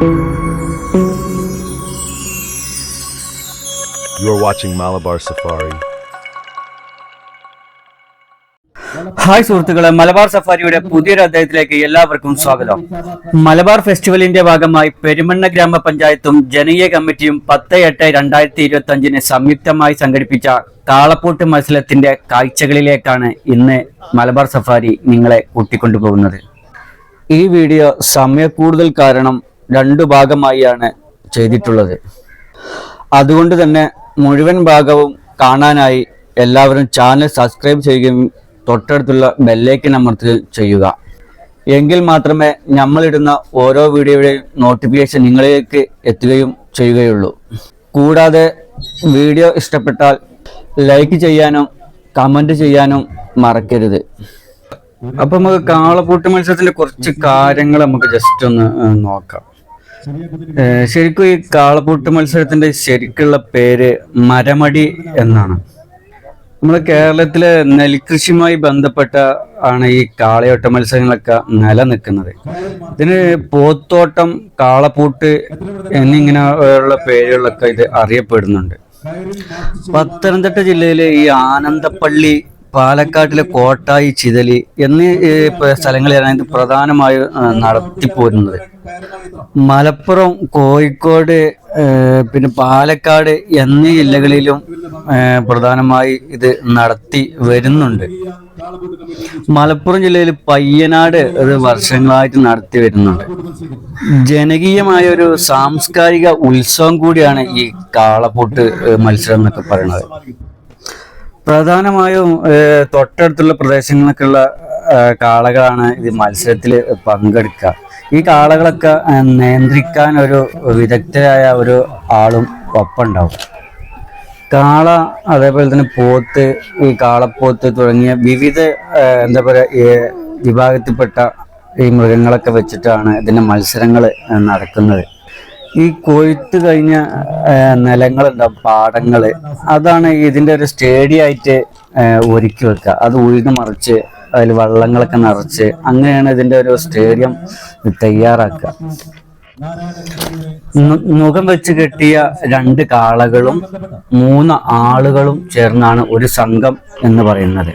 You are watching Malabar Safari. Hi സുഹൃത്തുക്കളെ. മലബാർ സഫാരിയുടെ പുതിയൊരു അധ്യായത്തിലേക്ക് എല്ലാവർക്കും സ്വാഗതം. മലബാർ ഫെസ്റ്റിവലിന്റെ ഭാഗമായി പെരുമണ്ണ ഗ്രാമപഞ്ചായത്തും ജനകീയ കമ്മിറ്റിയും പത്ത് എട്ട് രണ്ടായിരത്തി ഇരുപത്തി അഞ്ചിന് സംയുക്തമായി സംഘടിപ്പിച്ച കാളപ്പൂട്ട് മത്സരത്തിന്റെ കാഴ്ചകളിലേക്കാണ് ഇന്ന് മലബാർ സഫാരി നിങ്ങളെ കൂട്ടിക്കൊണ്ടുപോകുന്നത്. ഈ വീഡിയോ സമയക്കൂടുതൽ കാരണം രണ്ടു ഭാഗമായാണ് ചെയ്തിട്ടുള്ളത്. അതുകൊണ്ട് തന്നെ മുഴുവൻ ഭാഗവും കാണാനായി എല്ലാവരും ചാനൽ സബ്സ്ക്രൈബ് ചെയ്യുകയും തൊട്ടടുത്തുള്ള ബെല്ലേക്കൻ അമർത്തുകയും ചെയ്യുക. എങ്കിൽ മാത്രമേ നമ്മളിടുന്ന ഓരോ വീഡിയോയുടെയും നോട്ടിഫിക്കേഷൻ നിങ്ങളിലേക്ക് എത്തുകയും ചെയ്യുകയുള്ളൂ. കൂടാതെ വീഡിയോ ഇഷ്ടപ്പെട്ടാൽ ലൈക്ക് ചെയ്യാനും കമന്റ് ചെയ്യാനും മറക്കരുത്. അപ്പം നമുക്ക് കാളപ്പൂട്ട് മത്സരത്തിന്റെ കുറച്ച് കാര്യങ്ങൾ നമുക്ക് ജസ്റ്റ് ഒന്ന് നോക്കാം. ശരിക്കും ഈ കാളപ്പൂട്ട് മത്സരത്തിന്റെ ശരിക്കുള്ള പേര് മരമടി എന്നാണ്. നമ്മുടെ കേരളത്തിലെ നെൽകൃഷിയുമായി ബന്ധപ്പെട്ട ആണ് ഈ കാളയോട്ട മത്സരങ്ങളൊക്കെ നിലനിൽക്കുന്നത്. ഇതിന് പോത്തോട്ടം കാളപ്പൂട്ട് എന്നിങ്ങനെ ഉള്ള പേരുകളൊക്കെ ഇത് അറിയപ്പെടുന്നുണ്ട്. പത്തനംതിട്ട ജില്ലയിലെ ഈ ആനന്ദപ്പള്ളി പാലക്കാട്ടിലെ കോട്ടായി ചിതലി എന്നീ സ്ഥലങ്ങളിലാണ് ഇത് പ്രധാനമായും നടത്തിപ്പോരുന്നത്. മലപ്പുറം കോഴിക്കോട് പിന്നെ പാലക്കാട് എന്നീ ജില്ലകളിലും പ്രധാനമായി ഇത് നടത്തി വരുന്നുണ്ട്. മലപ്പുറം ജില്ലയിൽ പയ്യനാട് ഇത് വർഷങ്ങളായിട്ട് നടത്തി വരുന്നുണ്ട്. ജനകീയമായ ഒരു സാംസ്കാരിക ഉത്സവം കൂടിയാണ് ഈ കാളപ്പൂട്ട് മത്സരം എന്നൊക്കെ പറയുന്നത്. പ്രധാനമായും തൊട്ടടുത്തുള്ള പ്രദേശങ്ങളിലൊക്കെയുള്ള കാളകളാണ് ഇത് മത്സരത്തിൽ പങ്കെടുക്കുക. ഈ കാളകളൊക്കെ നിയന്ത്രിക്കാൻ ഒരു വിദഗ്ധരായ ഒരു ആളും ഒപ്പം ഉണ്ടാവും കാള അതേപോലെ തന്നെ പോത്ത് ഈ കാളപ്പോത്ത് തുടങ്ങിയ വിവിധ എന്താ പറയുക വിഭാഗത്തിൽപ്പെട്ട ഈ മൃഗങ്ങളൊക്കെ വെച്ചിട്ടാണ് ഇതിന്റെ മത്സരങ്ങൾ നടക്കുന്നത്. ഈ കൊയ്ത്ത് കഴിഞ്ഞ നിലങ്ങളുണ്ടാവും പാടങ്ങൾ അതാണ് ഇതിന്റെ ഒരു സ്റ്റേഡിയായിട്ട് ഒരുക്കി വെക്കുക. അത് ഉഴുതു മറിച്ച് അതിൽ വള്ളങ്ങളൊക്കെ നിറച്ച് അങ്ങനെയാണ് ഇതിന്റെ ഒരു സ്റ്റേഡിയം തയ്യാറാക്കുക. മുഖം വെച്ച് കെട്ടിയ രണ്ട് കാളകളും മൂന്ന് ആളുകളും ചേർന്നാണ് ഒരു സംഘം എന്ന് പറയുന്നത്.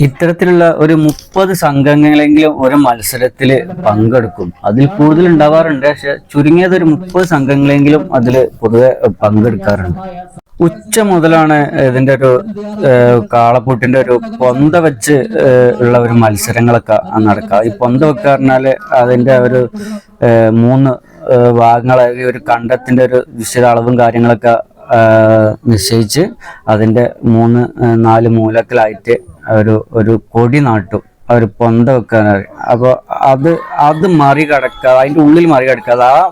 ഇത്തരത്തിലുള്ള ഒരു മുപ്പത് സംഘങ്ങളെങ്കിലും ഒരു മത്സരത്തിൽ പങ്കെടുക്കും. അതിൽ കൂടുതൽ ഉണ്ടാവാറുണ്ട് പക്ഷെ ചുരുങ്ങിയത് ഒരു മുപ്പത് സംഘങ്ങളെങ്കിലും അതിൽ പൊതുവെ പങ്കെടുക്കാറുണ്ട്. ഉച്ച മുതലാണ് ഇതിന്റെ ഒരു കാളപ്പൂട്ടിന്റെ ഒരു പൊന്ത വെച്ച് ഉള്ള ഒരു മത്സരങ്ങളൊക്കെ നടക്കുക. ഈ പൊന്ത വെക്കുക അതിന്റെ ഒരു മൂന്ന് ഭാഗങ്ങളെ ഒരു കണ്ടത്തിന്റെ ഒരു വിശദ അളവും കാര്യങ്ങളൊക്കെ നിശ്ചയിച്ച് അതിന്റെ മൂന്ന് നാല് മൂലക്കലായിട്ട് ഒരു ഒരു കൊടി നാട്ടും അവർ പൊന്ത വെക്കാൻ അപ്പോൾ അത് അത് മറികടക്കാതെ അതിന്റെ ഉള്ളിൽ മറികടക്കാതെ ആ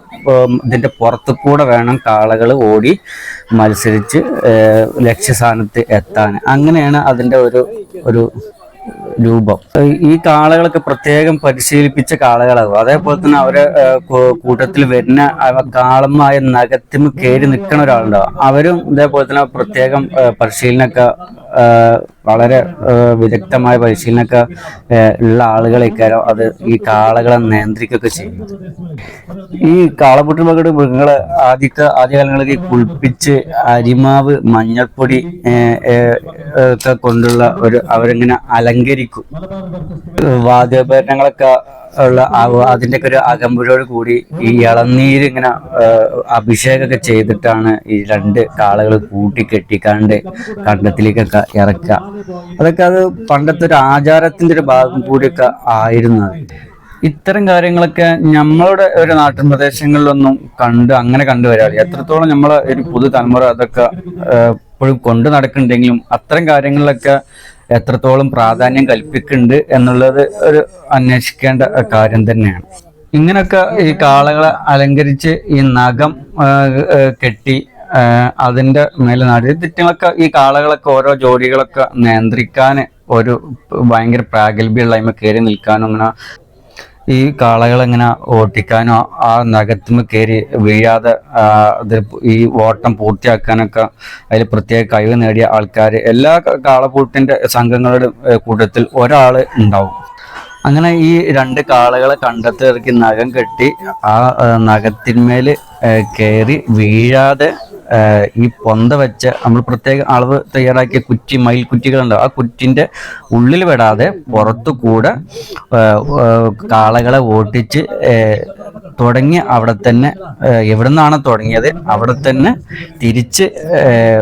ഇതിന്റെ പുറത്തു കൂടെ വേണം കാളകൾ ഓടി മത്സരിച്ച് ലക്ഷ്യസ്ഥാനത്ത് എത്താൻ. അങ്ങനെയാണ് അതിന്റെ ഒരു ഒരു രൂപം. ഈ- കാളകളൊക്കെ പ്രത്യേകം പരിശീലിപ്പിച്ച കാളകളാകും അതേപോലെ തന്നെ അവരെ കൂട്ടത്തിൽ വരുന്ന കാളമായ നഗത്തിന് കയറി നിൽക്കുന്ന ഒരാളുണ്ടാവും. അവരും ഇതേപോലെ തന്നെ പ്രത്യേകം പരിശീലനമൊക്കെ വളരെ വിദഗ്ധമായ പരിശീലനമൊക്കെ ഉള്ള ആളുകളേക്കാരം അത് ഈ കാളകളെ നിയന്ത്രിക്കുകയൊക്കെ ചെയ്യും ഈ കാളപുട്ട് മകളുടെ മൃഗങ്ങളെ ആദ്യത്തെ ആദ്യകാലങ്ങളിൽ കുളിപ്പിച്ച് അരിമാവ് മഞ്ഞൾപ്പൊടി ഒക്കെ കൊണ്ടുള്ള ഒരു അവരിങ്ങനെ അലങ്കരിക്കും. വാദ്യോപകരണങ്ങളൊക്കെ ഉള്ള അതിന്റെ ഒക്കെ ഒരു അകമ്പുഴയോട് കൂടി ഈ ഇളനീര് ഇങ്ങനെ അഭിഷേകമൊക്കെ ചെയ്തിട്ടാണ് ഈ രണ്ട് കാളകൾ കൂട്ടി കെട്ടിക്കാണ്ട് കണ്ടത്തിലേക്കൊക്കെ ഇറക്കുക. അതൊക്കെ അത് പണ്ടത്തെ ഒരു ആചാരത്തിന്റെ ഒരു ഭാഗം കൂടിയൊക്കെ ആയിരുന്നു ഇത്തരം കാര്യങ്ങളൊക്കെ നമ്മളുടെ ഒരു നാട്ടിൻ പ്രദേശങ്ങളിലൊന്നും കണ്ട് അങ്ങനെ കണ്ടുവരാറില്ല എത്രത്തോളം നമ്മളെ ഒരു പുതു തലമുറ അതൊക്കെ ഇപ്പോഴും കൊണ്ടു നടക്കുന്നുണ്ടെങ്കിലും അത്തരം കാര്യങ്ങളിലൊക്കെ എത്രത്തോളം പ്രാധാന്യം കൽപ്പിക്കുന്നുണ്ട് എന്നുള്ളത് ഒരു അന്വേഷിക്കേണ്ട കാര്യം തന്നെയാണ്. ഇങ്ങനൊക്കെ ഈ കാളകളെ അലങ്കരിച്ച് ഈ നഖം കെട്ടി അതിന്റെ മേലെ നാടി. ഈ കാളകളൊക്കെ ഓരോ ജോഡികളൊക്കെ നിയന്ത്രിക്കാൻ ഒരു ഭയങ്കര പ്രാഗൽഭ്യമുള്ള അതിമ കയറി നിൽക്കാനും അങ്ങനെ ഈ കാളകൾ എങ്ങനെ ഓട്ടിക്കാനോ ആ നഗത്തുമ്മ കയറി വീഴാതെ ഈ ഓട്ടം പൂർത്തിയാക്കാനൊക്കെ അതിൽ പ്രത്യേക കഴിവ് നേടിയ ആൾക്കാർ എല്ലാ കാളപ്പൂട്ടിന്റെ സംഘങ്ങളുടെ കൂട്ടത്തിൽ ഒരാൾ ഉണ്ടാവും. അങ്ങനെ ഈ രണ്ട് കാളകളെ കണ്ടെത്തിറക്കി നഖം കെട്ടി ആ നഖത്തിന്മേൽ കയറി വീഴാതെ ഈ പൊന്ത വെച്ച് നമ്മൾ പ്രത്യേക അളവ് തയ്യാറാക്കിയ കുറ്റി മയിൽ കുറ്റികളുണ്ടാവും ആ കുറ്റിന്റെ ഉള്ളിൽ വിടാതെ പുറത്തു കൂടെ കാളകളെ ഓട്ടിച്ച് തുടങ്ങി അവിടെ തന്നെ എവിടെ നിന്നാണ് തുടങ്ങിയത് അവിടെ തന്നെ തിരിച്ച്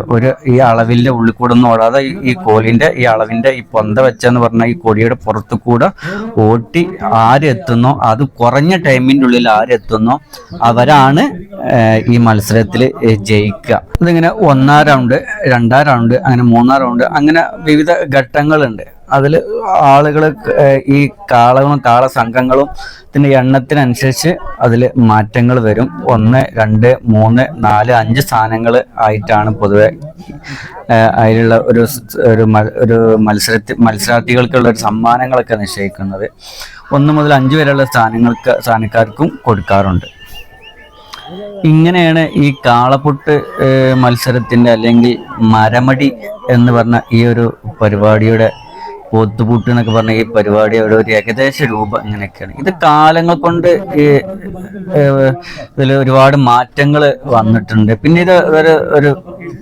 ഒരു ഈ അളവിന്റെ ഉള്ളിൽ കൂടെ ഒന്നും ഓടാതെ ഈ- കോലിന്റെ ഈ അളവിന്റെ ഈ പൊന്ത വെച്ചെന്ന് പറഞ്ഞാൽ ഈ കൊടിയുടെ പുറത്തു കൂടെ ഓട്ടി ആരെത്തുന്നോ അത് കുറഞ്ഞ ടൈമിന്റെ ഉള്ളിൽ ആരെത്തുന്നോ അവരാണ് ഈ മത്സരത്തിൽ ജയിക്കുക ഇതിങ്ങനെ ഒന്നാം റൗണ്ട് രണ്ടാം റൗണ്ട് അങ്ങനെ മൂന്നാം റൗണ്ട് അങ്ങനെ വിവിധ ഘട്ടങ്ങളുണ്ട്. അതിൽ ആളുകൾ ഈ കാളകളും കാള സംഘങ്ങളും ഇതിന്റെ എണ്ണത്തിനനുസരിച്ച് അതിൽ മാറ്റങ്ങൾ വരും. ഒന്ന് രണ്ട് മൂന്ന് നാല് അഞ്ച് സ്ഥാനങ്ങൾ ആയിട്ടാണ് പൊതുവെ അതിലുള്ള ഒരു ഒരു ഒരു മത്സരത്തിൽ മത്സരാർത്ഥികൾക്കുള്ള ഒരു സമ്മാനങ്ങളൊക്കെ നിശ്ചയിക്കുന്നത്. ഒന്ന് മുതൽ അഞ്ച് വരെയുള്ള സ്ഥാനങ്ങൾക്ക് സ്ഥാനക്കാർക്കും കൊടുക്കാറുണ്ട്. ഇങ്ങനെയാണ് ഈ കാളപ്പൊട്ട് മത്സരത്തിന്റെ അല്ലെങ്കിൽ മരമടി എന്ന് പറഞ്ഞ ഈ ഒരു പരിപാടിയുടെ പോത്തുപൂട്ട് എന്നൊക്കെ പറഞ്ഞ ഈ പരിപാടി അവിടെ ഒരു ഏകദേശ രൂപം ഇങ്ങനെയൊക്കെയാണ്. ഇത് കാലങ്ങൾ കൊണ്ട് ഇതിൽ ഒരുപാട് മാറ്റങ്ങൾ വന്നിട്ടുണ്ട്. പിന്നെ ഇത് ഒരു ഒരു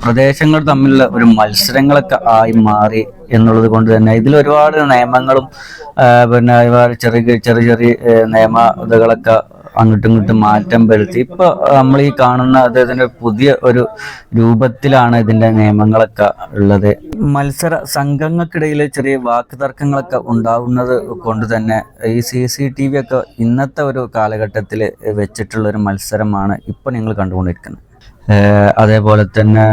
പ്രദേശങ്ങൾ തമ്മിലുള്ള ഒരു മത്സരങ്ങളൊക്കെ ആയി മാറി എന്നുള്ളത് കൊണ്ട് തന്നെ ഇതിൽ ഒരുപാട് നിയമങ്ങളും പിന്നെ ഒരുപാട് ചെറിയ ചെറിയ ചെറിയ നിയമതകളൊക്കെ അങ്ങോട്ടും ഇങ്ങോട്ടും മാറ്റം വരുത്തി. ഇപ്പൊ നമ്മൾ ഈ കാണുന്ന അദ്ദേഹത്തിന്റെ പുതിയ ഒരു രൂപത്തിലാണ് ഇതിന്റെ നിയമങ്ങളൊക്കെ ഉള്ളത്. മത്സര സംഘങ്ങൾക്കിടയിൽ ചെറിയ വാക്ക് തർക്കങ്ങളൊക്കെ ഉണ്ടാവുന്നത് കൊണ്ട് തന്നെ ഈ സി സി ടി വി ഒക്കെ ഇന്നത്തെ ഒരു കാലഘട്ടത്തിൽ വെച്ചിട്ടുള്ള ഒരു മത്സരമാണ് ഇപ്പൊ നിങ്ങൾ കണ്ടുകൊണ്ടിരിക്കുന്നത്. അതേപോലെ തന്നെ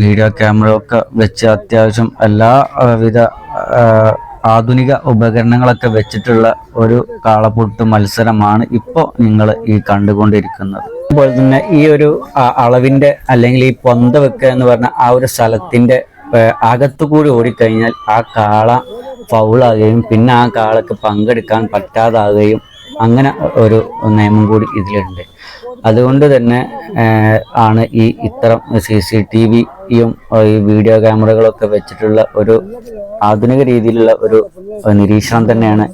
വീഡിയോ ക്യാമറ ഒക്കെ വെച്ച് അത്യാവശ്യം എല്ലാ വിധ ഏഹ് ആധുനിക ഉപകരണങ്ങളൊക്കെ വെച്ചിട്ടുള്ള ഒരു കാളപ്പൊട്ട് മത്സരമാണ് ഇപ്പോൾ നിങ്ങൾ ഈ കണ്ടുകൊണ്ടിരിക്കുന്നത്. അതുപോലെ തന്നെ ഈ ഒരു അളവിന്റെ അല്ലെങ്കിൽ ഈ പൊന്ത വെക്കുക എന്ന് പറഞ്ഞ ആ ഒരു സ്ഥലത്തിന്റെ അകത്തുകൂടി ഓടിക്കഴിഞ്ഞാൽ ആ കാള ഫൗളാകുകയും പിന്നെ ആ കാളക്ക് പങ്കെടുക്കാൻ പറ്റാതാകുകയും അങ്ങനെ ഒരു നിയമം കൂടി ഇതിലുണ്ട്. അതുകൊണ്ട് തന്നെ ആണ് ഈ ഇത്തരം സി സി ടി വിയും ഈ വീഡിയോ ക്യാമറകളൊക്കെ വെച്ചിട്ടുള്ള ഒരു ആധുനിക രീതിയിലുള്ള ഒരു നിരീക്ഷണം തന്നെയാണ്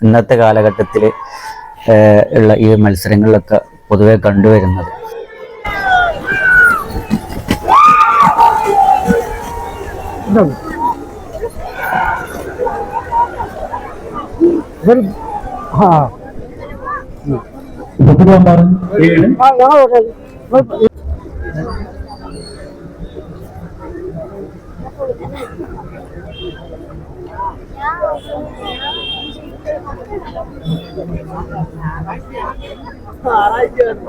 ഇന്നത്തെ കാലഘട്ടത്തിൽ ഉള്ള ഈ മത്സരങ്ങളിലൊക്കെ പൊതുവെ കണ്ടുവരുന്നത്. ബഹുമാൻ കേട്ട്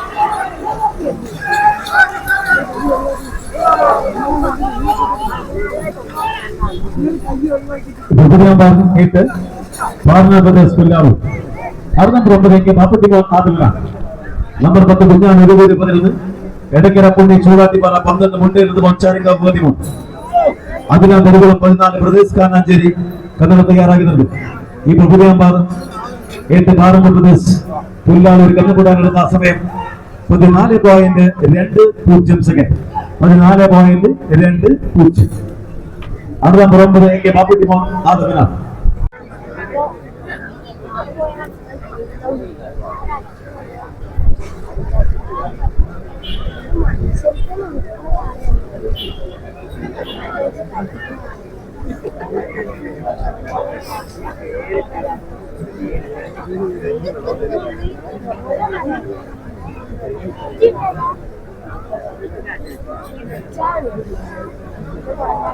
പാർലമെന്റ് സ്കൂളിലാവും അവിടെ നമ്പർ ഒമ്പതേക്ക് നാൽപ്പത്തി ആദില്ല നമ്പർ പത്ത് കുഞ്ഞാണ് ഇരുപത് പതിനൊന്ന് എടക്കര പുണ്ണി ചൂടാത്തിപ്പാറ പന്ത്രണ്ട് മുണ്ടേരുത് മൊച്ചാരിങ്ക പതിമൂന്ന് അതിനാ നെടുകുളം പതിനാല് പ്രദേശ് കാനാഞ്ചേരി കന്നഡ തയ്യാറാകുന്നുണ്ട് ഈ പ്രഭുദേവന്മാർ എട്ട് പാറമ്പ പ്രദേശ് പുല്ലാളൂർ കന്നുകൂടാനെടുത്ത സമയം പതിനാല് പോയിന്റ് രണ്ട് പൂജ്യം സെക്കൻഡ് പതിനാല് പോയിന്റ് രണ്ട് പൂജ്യം. அனுராம் ரொம்ப எங்கே பாப்பிட்டுமா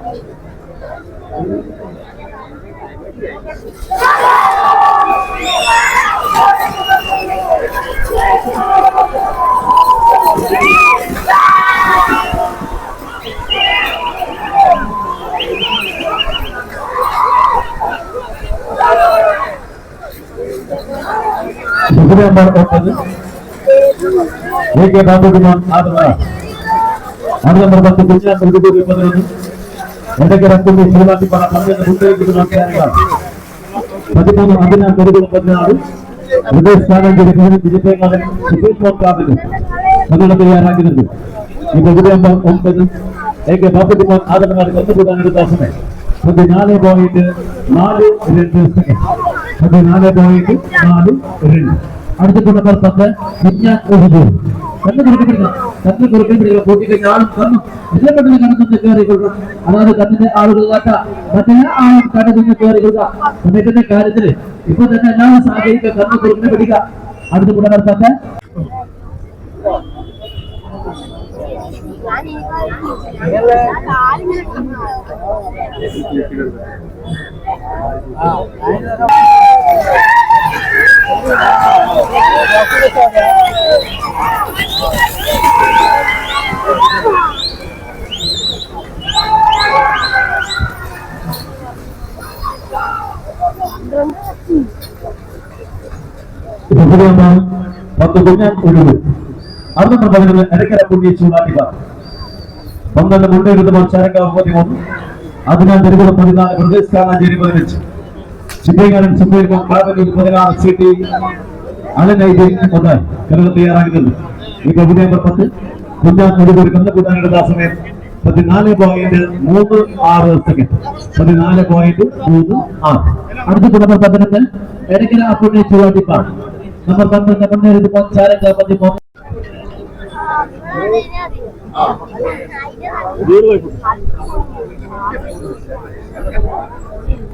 Thank you. ಏಕೆ ಬಾಬು ಆದ್ರೆ ಅಣ್ಣ ನಂಬರ್ ಬಂದು ಗುಜರಾತ್ ಹುಡುಗರು പത്ത് കുഞ്ഞാൻ ഒരുകൂടി പതിനൊന്ന് എടക്കര കുഞ്ഞി ശ്രീവാസിപ്പാറ പന്ത്രണ്ട് മുട്ടേക്ക് നോക്കിയാൽ പതിമൂന്ന് അതിനാൽ ഒരുകൂടി പതിനാറ് വിദേശ സ്ഥാനാന്തരി വിജയകാലൻ സുപ്രീം കോടതി അതിനുള്ള തയ്യാറാക്കുന്നത് ഈ ബഹുദ നമ്പർ ഒമ്പത് എ കെ ബാബുകുമാർ ആദവനാട് കന്നുകൂടാൻ എടുത്ത സമയം പതിനാല് പോയിന്റ് നാല് രണ്ട് സെക്കൻഡ് പതിനാല് പോയിന്റ് നാല് രണ്ട് അടുത്ത നമ്പർ പത്ത് വിജ്ഞാൻ ഒഴുകു കണ്ണ് കുറിക്കപ്പെടുക കണ്ണ് കുറിക്കപ്പെടുക കൂട്ടിക്കഴിഞ്ഞ ആളും കണ്ണും എല്ലാ കണ്ണിനെ കണ്ണു കയറി കൊള്ളുക അതായത് കണ്ണിന്റെ ആളുകൾ കാട്ട. കാര്യത്തിൽ ഇപ്പൊ തന്നെ എല്ലാവരും സഹകരിക്കുക കണ്ണ് കുറിക്കിനെ പിടിക്കുക. അടുത്ത കൂടെ പത്ത് ബഹുദയമാണ് പത്ത് കുഞ്ഞാൻ ഒഴിവ് അറുന്നൂറ് പതിനൊന്ന് ഇടയ്ക്കര പുണ്യ ചൂടാട്ടിക പന്ത്രണ്ട് മുണ്ടേരുത് മത്സരക്കാവ് പതിമൂന്ന് അതിനാൽ തിരുവല്ല പതിനാല് പ്രദേശ് കാലാഞ്ചേരി പതിനഞ്ച് ചിത്രകാരൻ സുപ്രീം കോടതി കാവലൂർ പതിനാറ് സി ടി ഒന്ന് കേരളം തയ്യാറാക്കുന്നത് ഈ ബഹുദയ നമ്പർ പത്ത് കുഞ്ഞാൻ ഒഴിവ് കന്നുകൂട്ടാനെടുത്ത സമയം പതിനാല് പോയിന്റ് മൂന്ന് ആറ് സെക്കൻഡ് പതിനാല് പോയിന്റ് മൂന്ന് ആറ്. അടുത്ത നമ്പർ പതിനൊന്ന് ഇടയ്ക്കര പുണ്യ ചൂടാട്ടിപ്പാണ് നമ്പർ പന്ത്രണ്ട് മുന്നേരുത് മത്സരക്കാവ് പതിമൂന്ന് അതെ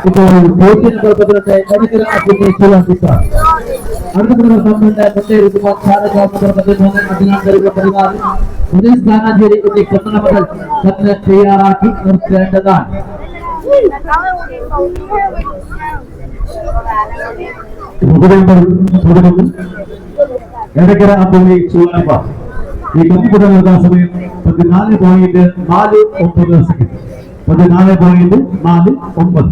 ഇപ്പോൾ പൂജ്യം നമ്പർ പതിനെട്ട് ഇടയ്ക്കര പുണ്യ ചൂടാട്ടിപ്പാണ് അടുത്ത നമ്പർ പന്ത്രണ്ട് മുന്നേരുത് മത്സരക്കാവ് നമ്പർ പതിമൂന്ന് അതിനാൽ തിരുവല്ല പതിനാല് പ്രദേശ് കാനാഞ്ചേരി എന്നീ കൊത്തന മുതൽ കത്ത് തയ്യാറാക്കി നിർത്തേണ്ടതാണ് ഉപകരണങ്ങൾ തുടരുന്നു ഇടയ്ക്കര അപ്പുള്ളി ചൂടപ്പ ഈ കത്തിക്കുടൽ നടത്താൻ സമയം പതിനാല് പോയിന്റ് നാല് ഒമ്പത്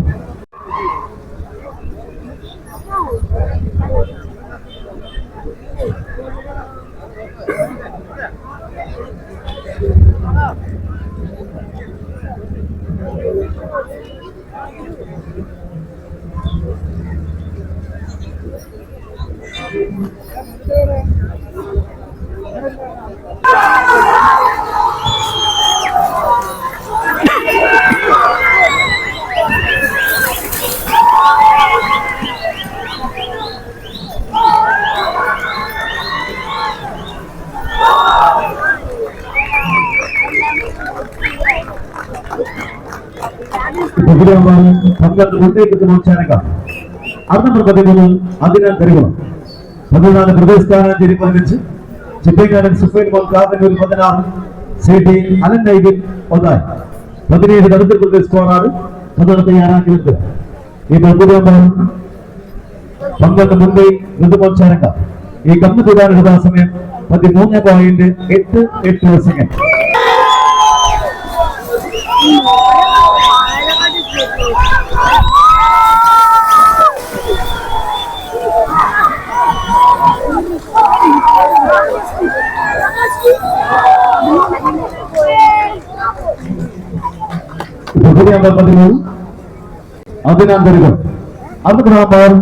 സെക്കൻഡ് പതിനാല് പോയിന്റ് നാല് അത് നമ്മൾ മുന്നേറ്റത്തിന് പതിമൂന്ന് അതിനാൽ തരുവണം പതിനാല് പ്രദേശ് കാനാഞ്ചേരി പതിനഞ്ച് ചിറ്റേക്കാരൻ സുഫൈൻ മോൾ കാവന്നൂർ പതിനാറ് സി ടി അലൻ നൈബിൻ ഒന്നായി. പതിനേഴ് കടുത്ത പ്രദേശ് സ്കോറാണ് പതിനെട്ട് തയ്യാറാക്കിയത്. ഈ ബഹുരമാണ് പന്ത്രണ്ട് മുംബൈ ഋതുമത്സരക്കാം ഈ കൂടാനെടുത്ത സമയം പതിമൂന്ന് പോയിന്റ് എട്ട് എട്ട് സെക്കൻഡ്. നമ്പർ പതിമൂന്ന്. അതിനാൽ തരുക അന്ന് നമ്പർ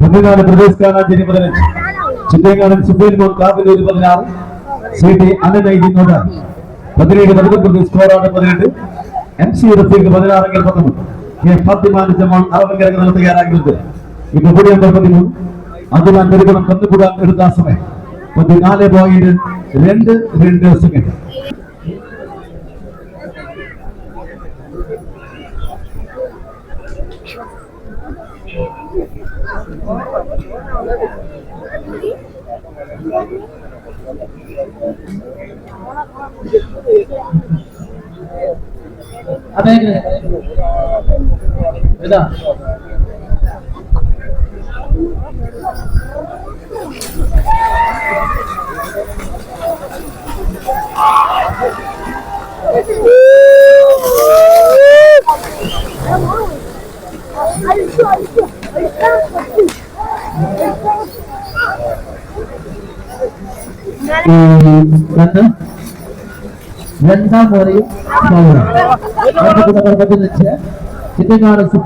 പതിനാല് പ്രദേശ് കാനാഞ്ചേരി പതിനഞ്ച്. ചിന്തേങ്ങാടൻ സുപ്രീം കോടതി കാവലൂർ പതിനാറ്. സി ടി അനനൈതിനോട് പതിനേഴ് മധ്യപ്രദേശ് സ്കോറാണ് പതിനെട്ട്. എം സി റഫീഖ് പതിനാറെങ്കിൽ പത്തൊമ്പത്. കെ ഫാത്തിമാൻ ജമാൻ അറവങ്കരങ്ങൾ തയ്യാറാക്കുന്നത് ഇപ്പൊ കൂടി നമ്പർ പതിമൂന്ന്. അതിനാൽ പെരുകണം കന്നുകൂടാൻ എടുത്ത സമയം. പതിനാല് പോയിന്റ് രണ്ട് രണ്ട് സെക്കൻഡ്. 왜다? അതെ ഇതാ രണ്ട് രണ്ടാം മുറയും അടുത്ത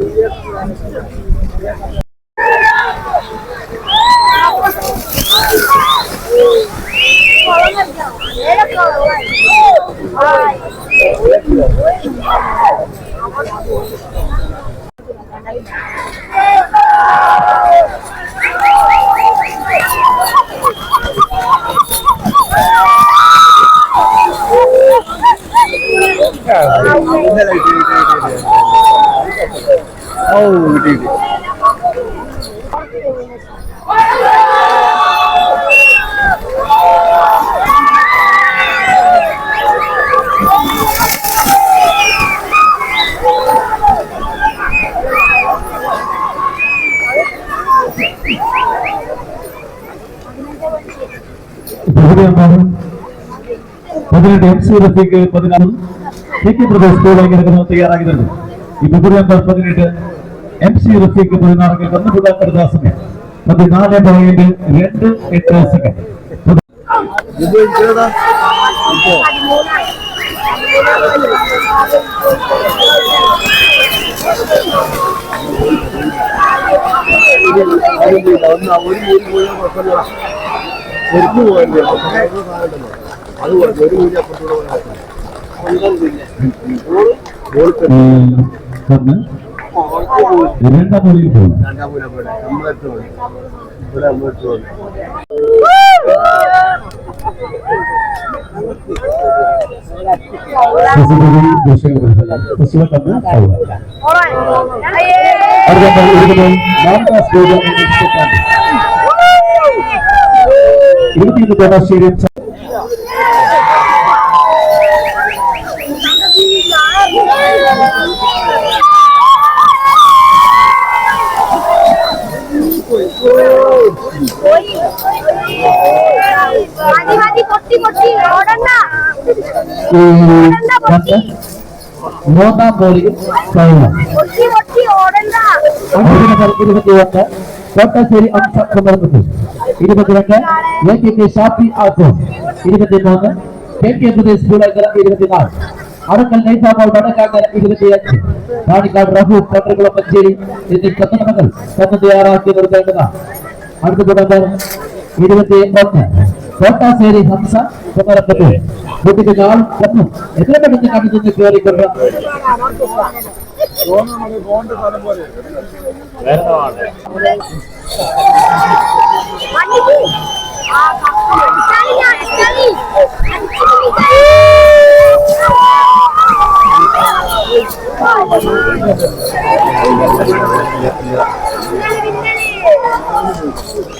നമ്പർ വെച്ച് ചിറ്റങ്ങാട് സുപ്രീം കോടതി സ്ഥാപനം ഇല്ല. പതിനെട്ടാം പതിനെട്ട് എം സി റഫീഖ് പതിനാറ് കെ കെ പ്രദേശ് സ്കൂൾ എങ്ങനെ ഈ പതിനെട്ട് എം സി റഫീഖ് പതിനാറിൽ വന്നുകൂടാൻ കരുതാ സമയം പതിനാല് പോയിന്റ് രണ്ട് എട്ട് സെക്കൻഡ് ഒരു രണ്ടാം മുറിയിൽ പോകും CCTV ദൃശ്യങ്ങൾ പരിശോധിക്കാം. തസ്ലീം വന്ന് സൗകര്യം. അടുത്ത നമ്പർ மூணா இருபத்தி கோட்டாச்சேரி சமர்ப்பத்து இருபத்தி இருபத்தி நாலு. அரக்கல் நைசாபால் இருபத்தி அஞ்சு. ராணிகால் ரகு பட்டர்குளம் பச்சேரி. இந்த சந்தன மகள் சந்ததி ஆராய்ச்சி வருகிறார் அடுத்து ഇരുപത്തിനാല് അറക്കൽ നൈസാമോൾ വടക്കാങ്കര ഇരുപത്തിയഞ്ച് പാണിക്കാട് റഹു പട്ടക്കുളം മഞ്ചേരി എന്നീ പത്തനംതിട്ടകൾ തന്നെ തയ്യാറാക്കി നിർത്തേണ്ടതാണ് അടുത്ത നമ്പർ ഇരുപത്തി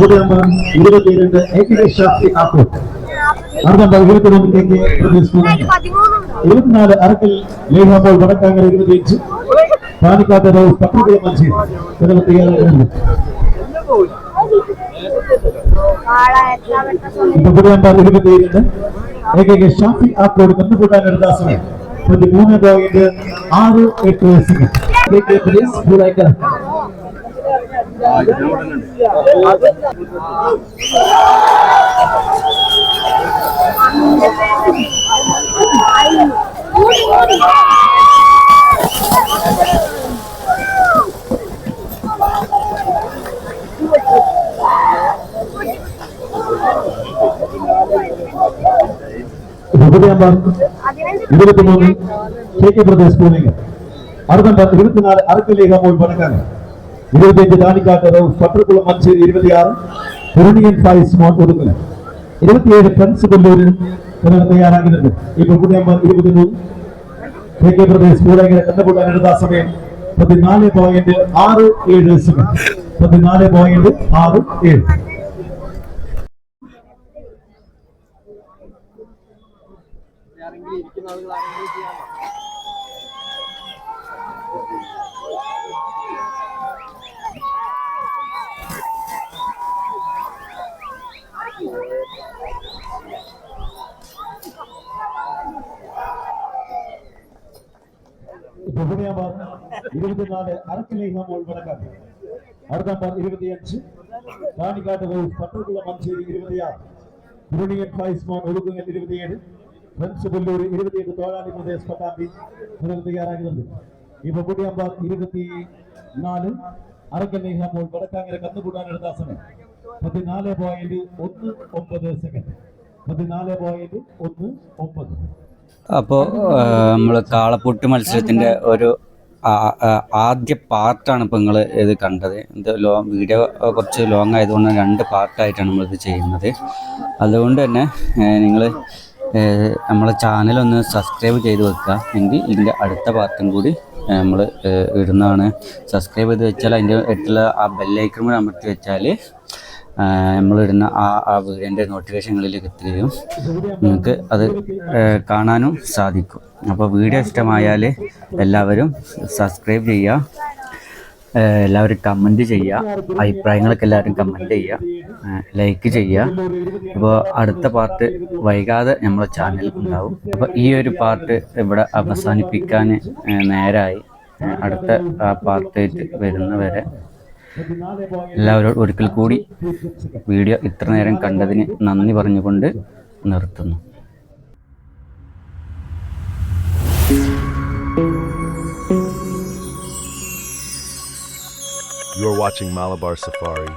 അടുത്ത നമ്പർ ഇരുപത്തി നമ്പർ ഇരുപത്തിരണ്ട് എ കെ ഷാഫി അടുത്ത നമ്പർ ഇരുപത്തിമൂന്നിലേക്ക് പ്രതീക്ഷിക്കുന്നു പതിമൂന്നുണ്ടോ ഇരുപത്തിനാല് അറക്കൽ ലേഖാമ്പോൾ വടക്കാങ്ങര ഇരുപത്തിയഞ്ച് പാനിക്കാട്ട് റോസ് പട്ടുകുളം മഞ്ചേരി ഇതിന് തയ്യാറാകുന്നുണ്ട് ഇപ്പൊ നമ്പർ ഇരുപത്തിയേഴ് A K K Shafi Akkode കന്നുകൂട്ടാൻ സമയം പതിമൂന്ന് പോയിന്റ് ആറ് എട്ട് കെ കെ இருபத்தி மூணு கே கே பிரதேஷ் பூமிங்க அறுபத்தி இருபத்தி நாலு அறுக்கல் போய் பண்ணுறாங்க ഇരുപത്തിയഞ്ച് താണിക്കാട്ട് റൌഫ് അഞ്ച് ഇരുപത്തിയാറ്. കുരുണിയൻ ഫായിസ് മോൾ ഒതുക്കല. ഇരുപത്തിയേഴ് ഫ്രണ്ട്സ് കൊല്ലൂരിൽ തയ്യാറാകുന്നുണ്ട് ഇപ്പോൾ ഈ പെൺകുട്ടിയമ്മ ഇരുപത്തിമൂന്ന്. കെ കെ പ്രദേശ് പൂനെങ്കര കണ്ടപൂട്ടാൻ എടുത്ത സമയം പതിനാല് പോയിന്റ് ആറ് ഏഴ് സെക്കൻഡ് പതിനാല് പോയിന്റ് ആറ് ഏഴ്. ബഹുമയാബാദ് ഇരുപത്തിനാല് അറക്കലേഖ മോൾ വടക്കാട് അടുത്ത നമ്പർ ഇരുപത്തിയഞ്ച് കാണിക്കാട്ട് റോഡ് പട്ടർക്കുള്ള മഞ്ചേരി ഇരുപത്തിയാറ് കുരുണിയൻ ഫൈസ് മോൻ ഒഴുകുങ്ങൽ ഇരുപത്തിയേഴ് ഫ്രണ്ട്സ് പുല്ലൂർ ഇരുപത്തിയെട്ട് തോഴാലി പ്രദേശ് പട്ടാമ്പി മുതൽ തയ്യാറാകുന്നുണ്ട് ഈ ബഹുമയാബാദ് ഇരുപത്തി നാല് അറക്കലേഖ മോൾ വടക്കാങ്ങര കന്നുകൂടാൻ എടുത്ത സമയം പതിനാല് പോയിന്റ് ഒന്ന് ഒമ്പത് സെക്കൻഡ് പതിനാല് പോയിന്റ് ഒന്ന് ഒമ്പത് അപ്പോൾ നമ്മൾ കാളപ്പൊട്ട് മത്സരത്തിന്റെ ഒരു ആദ്യ പാർട്ടാണ് ഇപ്പോൾ നിങ്ങൾ ഇത് കണ്ടത്. ഇത് ലോ വീഡിയോ കുറച്ച് ലോങ് ആയതുകൊണ്ട് രണ്ട് പാർട്ടായിട്ടാണ് നമ്മളിത് ചെയ്യുന്നത്. അതുകൊണ്ട് തന്നെ നിങ്ങൾ നമ്മളെ ചാനലൊന്ന് സബ്സ്ക്രൈബ് ചെയ്ത് വെക്കുക. എങ്കിൽ ഇതിന്റെ അടുത്ത പാർട്ടും കൂടി നമ്മൾ ഇടുന്നതാണ്. സബ്സ്ക്രൈബ് ചെയ്ത് വെച്ചാൽ അതിന്റെ അടുത്തുള്ള ആ ബെല്ലൈക്കൺ കൂടി അമർത്തി വെച്ചാൽ നമ്മളിടുന്ന ആ ആ വീഡിയോന്റെ നോട്ടിഫിക്കേഷനുകളിലേക്ക് എത്തുകയും നിങ്ങൾക്ക് അത് കാണാനും സാധിക്കും. അപ്പോൾ വീഡിയോ ഇഷ്ടമായാൽ എല്ലാവരും സബ്സ്ക്രൈബ് ചെയ്യുക. എല്ലാവരും കമന്റ് ചെയ്യുക. അഭിപ്രായങ്ങളൊക്കെ എല്ലാവരും കമന്റ് ചെയ്യുക. ലൈക്ക് ചെയ്യുക. അപ്പോൾ അടുത്ത പാർട്ട് വൈകാതെ നമ്മളെ ചാനലിൽ ഉണ്ടാവും. അപ്പോൾ ഈ ഒരു പാർട്ട് ഇവിടെ അവസാനിപ്പിക്കാൻ നേരായി. അടുത്ത ആ പാർട്ടായിട്ട് വരുന്നവരെ എല്ലാവരോടും ഒരിക്കൽ കൂടി വീഡിയോ ഇത്ര നേരം കണ്ടതിന് നന്ദി പറഞ്ഞുകൊണ്ട് നിർത്തുന്നു You are watching Malabar Safari.